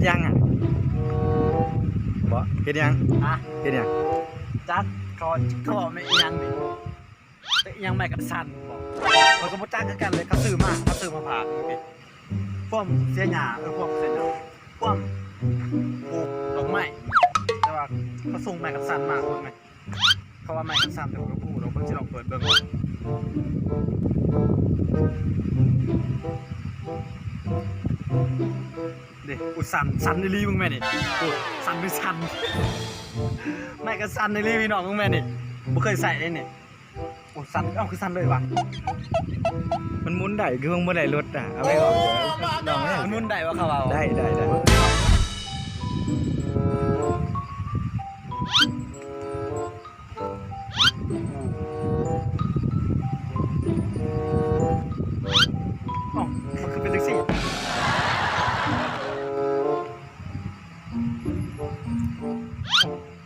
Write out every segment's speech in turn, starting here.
ดยังอะบ่เฮ็ดยังฮะเฮ็ดยังจักเขาเขาบอกไม่อีหยังนี่แต่อีหยังไม่กันสั่นบอกเขาก็บ่จักคือกันเลยเขาซื้อมาเขาซื้อมาผ่าพี่พวกเสียหญ้าเออพวกเสียหญ้าพวกปลูกดอกไม้แต่ว่าเขาส่งไม้กันสั่นมาคนไหมเขาว่าไม้กันสั่นแต่ว่าก็พูดเราเพิ่งจะลองเปิดเบิ่งเด็กอุยสั่นสั่นในรีมึงแม่นี่อุยสั่นไปสั่นไม่ก็สั่นในรีพี่น้องมึงแม่นี่บ่เคยใส่เลยเนี่ยโอ้สั่นเอ้าคือสั่นเลยว่ะมันหมุนได้คือมันบ่ได้รถอะเอาไปออกเดี๋ยวลองให้มันนุ่นได้ว่าเขาเอาได้ได้ได้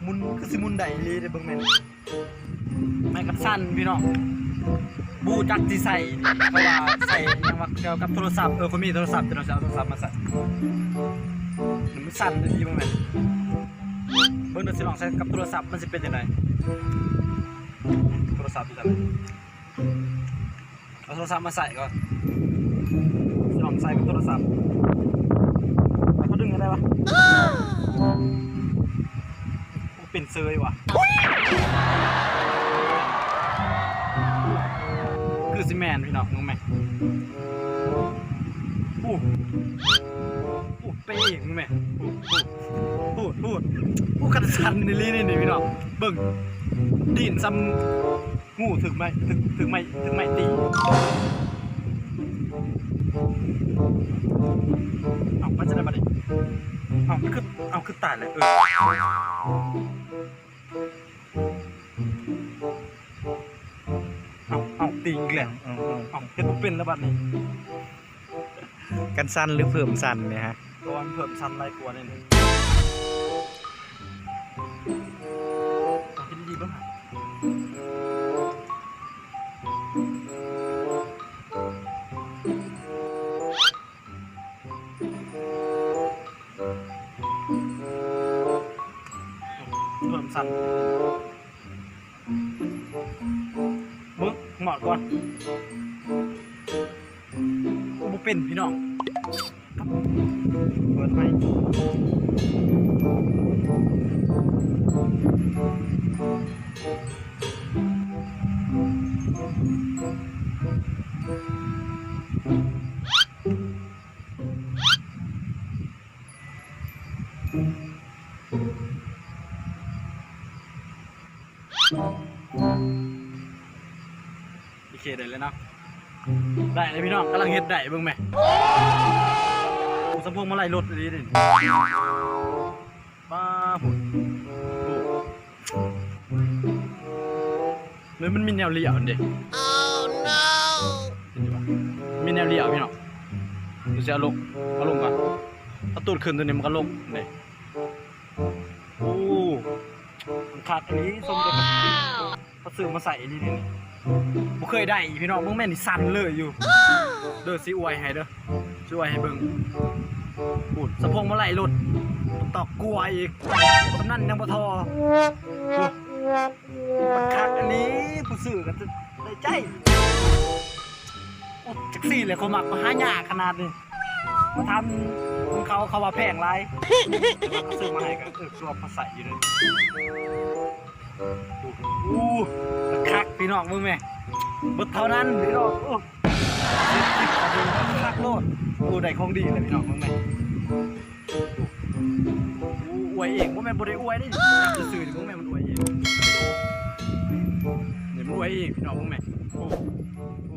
มุนคือสิมุนได้อีหลีเด้อเบิ่งแม่นไม่กับสั่นพี่น้องบูจักที่ใส่เพราะว่าใส่ยังว่าเกี่ยวกับโทรศัพท์เออคนมีโทรศัพท์จะเราจะเอาโทรศัพท์มาใส่มันสั่นเลยพี่เบิ่งแม่นเบิ่งเดี๋ยวสิลองใช้กับโทรศัพท์มันสิเป็นจังไดโทรศัพท์อยู่จังไดเอาโทรศัพท์มาใส่ก่อนลองใส่กับโทรศัพท์แล้วเขาดึงอะไรวะ โอ้เป็นเซยว่ะคือซีแมนพี่น้องมึงไหมอู้อู้เป้มึงไหมอู้อู้อู้อู้กระชันนี่ลีนี่นี่พี่น้องเบิ่งดินซ้ำงูถึงไหมถึงถึงไหมถึงไหมตีเอามันจะได้มาดิเอาคือเอาคือตายเลยเออ เอาตีอีกแล้วเอาเอาเอาเฮ็ดบ่เป็นแล้วบัดนี้กันสั้นหรือเพิ่มสั้นเนี่ยฮะตอนเพิ่มชั้นไรกลัวเนี่ยนี่เอาคิดดีๆบ้างหะเพิ่มสั้น หมอดก่อนบ่เป็นพี่น้องเปิดไหมโอ เคได้เลยเนาะได้เลยพี่น้องกำลังเฮ็ดได้เบิ่งไหมกูสมพงมาไล่รถอันนี้ดิป้าผมเลยมันมีแนวเลี้ยวอันเด็มีแนวเลี้ยวพี่น้องดูสิเอาลงเอาลงก่อนเอาตูดขึ้นตัวนี้มันก็ลงนี่โอ้มันขาดอันนี้ทรงเดียวกับเขาซื้อมาใส่อันนี้นี่ บ่เคยได้พี่น้องมึงแม่นนี่สั่นเลยอยู่ เด้อสิอวยให้เด้อสิอวยให้เบิ่งปูดสะโพงมาไหลหลุดตอกกลัวอีกตำนั่นยังบ่ทอโอ้มันคักอันนี้ผู้สื่อกันจะได้ใจโอ้จักสี่เลยเขามักมาหายากขนาดนี้มาทำของเขาเขาว่าแพงไรแต่ว่าเขาซื้อมาให้ก็เออตัวมาใส่อยู่เลย อู้คักพี่น้องมึงแม่เบิดเท่านั้นพี่น้องโอ้คักโลดโอ้ได้ของดีเลยพี่น้องมึงแม่อวยเองว่าแม่บ่ได้อวยได้จะสื่อถึงว่าแม่มันอวยเองเดี๋ยวมันอวยเองพี่น้องพวกแม่โอ้โอ้